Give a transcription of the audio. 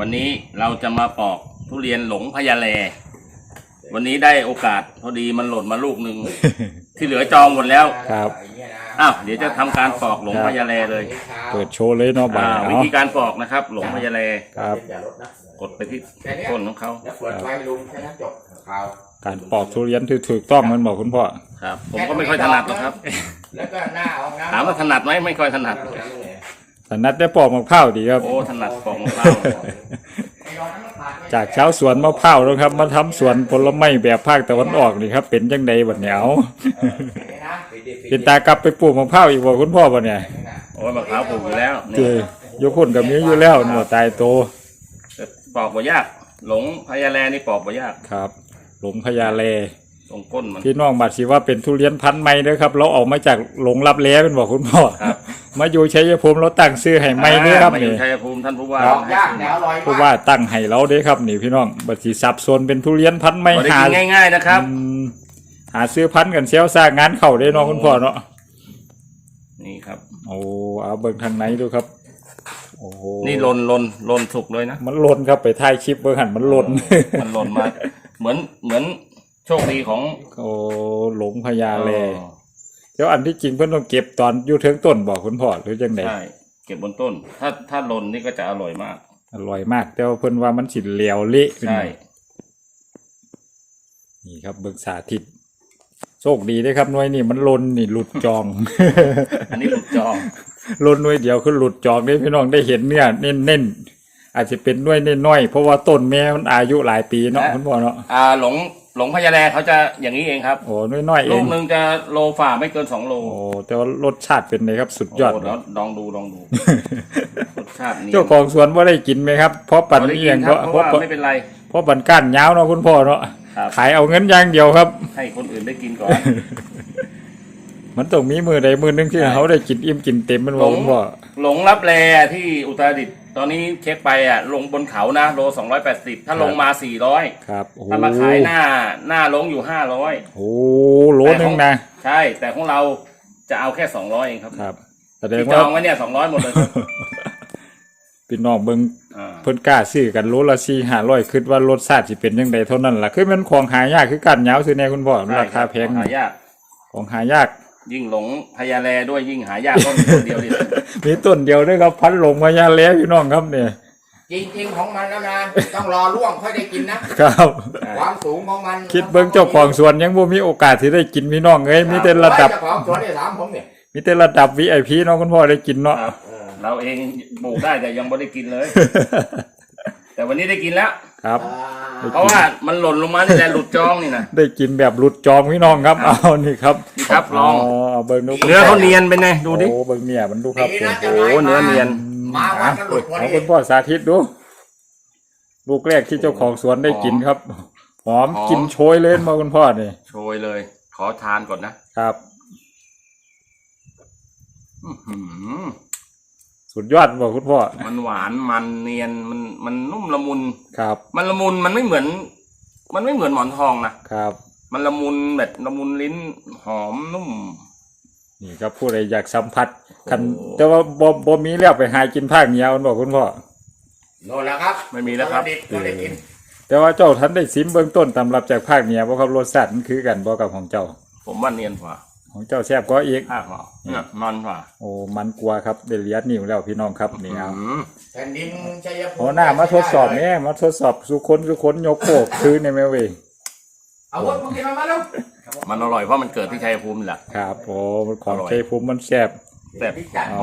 วันนี้เราจะมาปอกทุเรียนหลงพญาแล วันนี้ได้โอกาสพอดีมันหล่นมาลูกหนึ่ง ที่เหลือจองหมดแล้ว ครับ อ้าว เดี๋ยวจะทำการปอกหลงพญาแลเลยเปิดโชว์เลยเนาะบ่าอ่ายวิเนาะธีการปอกนะครับ หลงพญาแล ครับกดไปที่ก้นของเขาแล้วเปิดไฟลุงแค่นั้นจบข่าวการปอกทุเรียนที่ถูกต้องมันบอกคุณพ่อ ครับ ผมก็ไม่ค่อยถนัดหรอกครับ แล้วก็หน้าเอาน้ำถามว่าถนัดไหมไม่ค่อยถนัดส นัดได้ปอกมะพร้าวดีครับ โอ้ถนัดปอกมะพร้าวจากชาวสวนมะพร้าวแล้วครับ มาทำสวนผลไม้แบบภาคตะวันออกนี่ครับ เป็นจังใดบัดเหนียวเป็นตากลับไปปลูกมะพร้าวอีกบ่คุณพ่อบ่เนี่ยโอ้ยมะพร้าวปลูกอยู่แล้วเจนี่อยกคนกับมีอยู่แล้วหนวดตายโตปอกบ่ยาก หลงพญาแลนี่ปอกบ่ยากครับ หลงพญาแลตรงก้นมันพี่น้องบัดสิว่าเป็นทุเรียนพันธุ์ใหม่เด้อครับ เราออกมาจากหลงรับแล้เป็นบอกคุณพ่อ ครับ มาอยู่ชัยภูมิเราตั้งชื่อให้ใหม่เด้อครับมาอยู่นี่ ชัยภูมิท่านผู้ว่าดอกยากแนวลอยผู้ว่าตั้งให้เราเด้อครับนี่พี่น้องบัดสิสับสนเป็นทุเรียนพันธุ์ใหม่ไม่ได้หากินง่ายๆนะครับ อืมหาซื้อพันธุ์กันเซลซากงานเข้าได้เนาะคุณพ่อเนาะนี่ครับ โอ้เอาเบิ่งทางไหนดูครับ โอ้โหนี่ลนลนลนสุกเลยนะ มันหล่นครับไปถ่ายคลิปเบิ่งหันมันหล่นมันหล่นมา เหมือนเหมือนโชคดีของโอ้หลงพญาแลเออ เดี๋ยวอันที่จริงเพิ่นต้องเก็บตอนอยู่เทิงต้นบอกคุณพ่อหรือจังไดใช่เก็บบนต้น ถ้าถ้าหล่นนี่ก็จะอร่อยมาก อร่อยมาก แต่ว่าเพิ่นว่ามันสิเหลวเละใช่นี่ครับเบิ่งสาธิตโชคดีเด้อครับหน่วยนี่มันหล่นนี่หลุดจอง อันนี้หลุดจองหล่นหน่วยเดียวคือหลุดจองได้พี่น้องได้เห็นเนื้อเน้นๆอาจจะเป็นหน่วยน้อยๆเพราะว่าต้นแม่มันอายุหลายปีเนาะคุณพ่อเนาะอ่าหลง หลงพญาแลเขาจะอย่างนี้เองครับโอ้น้อยๆเอลูงกหนึ่งจะโลฝ่าไม่เกินสองโลโอ้แต่ว่ารสชาติเป็นไงครับสุดยอดโเดี๋ยวลองดูลองดูรสชาตินี้เจ้าของสวนว่าได้กินไหมครับ เพราะปั่นเราได้นี่กิยังนคเพรับราะเพราะเพราะว่าไม่เป็นไร เพราะปั่นก้านยาวเนาะคุณพ่อเนาะครับ ขายเอาเงินอย่างเดียวครับ ให้คนอื่นได้กินก่อน มันต้องมีมือใดมือหนึงที่ใช่ เขาได้กินอิ่มกินเต็มมันบอกคุณพ่อหลงรับแลที่อุตรดิตถ์ตอนนี้เช็คไปอะ ลงบนเขานะโลสองร้อยแปดสิบถ้าลงมาสี่ร้อยครับโอ้โหถ้ามาขายหน้าหน้าลงอยู่ห้าร้อยโอ้โหโหลนึงนะใช่ แต่ของเราจะเอาแค่สองร้อยเองครับครับแสดงที่จว่าองไว้เนี่ยสองร้อยหมดเลยครับพี่น้องเบิ่งอ่าเพิ่นกล้าซื้อกันโลละสี่ห้าร้อยคิดว่ารสชาติสิเป็นยังไงเท่านั้นล่ะคือมันของหายากคือกันยาวซื้อแน่คุณพ่อราคาแพงหายาก ของหายาก ยิ่งหลงพญาแลด้วยยิ่งหายากก็มีคนเดียวดิมีต้นเดียวด้วยครับพันหลงมายาแล้วพี่น้องครับเนี่ย จริงๆของมันแล้วนะต้องรอร่วงค่อยได้กินนะครับ ความสูงของมันคิดเบิ่งเจ้าของสวนยังบ่มีโอกาสที่ได้กินพี่น้องเอ้ยมีแต่ระดับเจ้าของสวนเนี่ยถามผมเนี่ยมีแต่ระดับ VIP เนาะคุณพ่อได้กินเนาะครับเออเราเองปลูกได้แต่ยังไม่ได้กินเลย แต่วันนี้ได้กินแล้วครับอ่า เพราะว่ามันหล่นลงมานี่แหละหลุดจองนี่นะได้กินแบบหลุดจองพี่น้องครับ เอานี่ครับนี่ครับลองเอาเบิ่งดูเนื้อเขาเนียนเป็นไงดูดิโอ้เบิ่งเนี่ยมันดูครับดีนะโอ้โหเนื้อเนียน มาวันก็หลุดพอเอาดีคุณพ่อสาธิตดู ลูกแรกที่เจ้าของสวนได้กินครับ หอมหอม กินโชยเลยมาคุณพ่อนี่โชยเลย ขอทานก่อนนะครับ อื้อหือ สุดยอดบอกคุณพ่อ มันหวานมันเนียนมันมันนุ่มละมุน ครับ มันละมุนมันไม่เหมือน มันไม่เหมือนหมอนทองนะครับ มันละมุนแบบละมุนลิ้นหอมนุ่ม นี่ครับผู้ใดอยากสัมผัสคันโอ้ แต่ว่าบ่บ่มีแล้วไปหากินภาคเหนียวบอกคุณพ่อ โน่นแล้วครับไม่มีแล้วครับ ดิบก็ได้กินแต่ว่าเจ้าท่านได้ซิมเบื้องต้นตำรับจากภาคเหนือบ่ครับรสชาติมันคือกันบ่กับของเจ้า ผมว่าเนียนกว่า ของเจ้าแซ่บก็อีก ภาคกว่าเนี่ยมันกว่าโอ้มันกลัวครับได้เลียดนิ้วแล้วพี่น้องครับนี่เอาอืมแผ่นดินชัยภูมิหัวหน้ามาทดสอบแม่มาทดสอบสุคนสุคนยกโคกคือในแม่เวยเอาวุธมึงกินมามาลูกมันอร่อยเพราะมันเกิดที่ชัยภูมิแหละ ครับโอ้มันของอร่อย ชัยภูมิมันแซ่บ แต่พิจัดเอา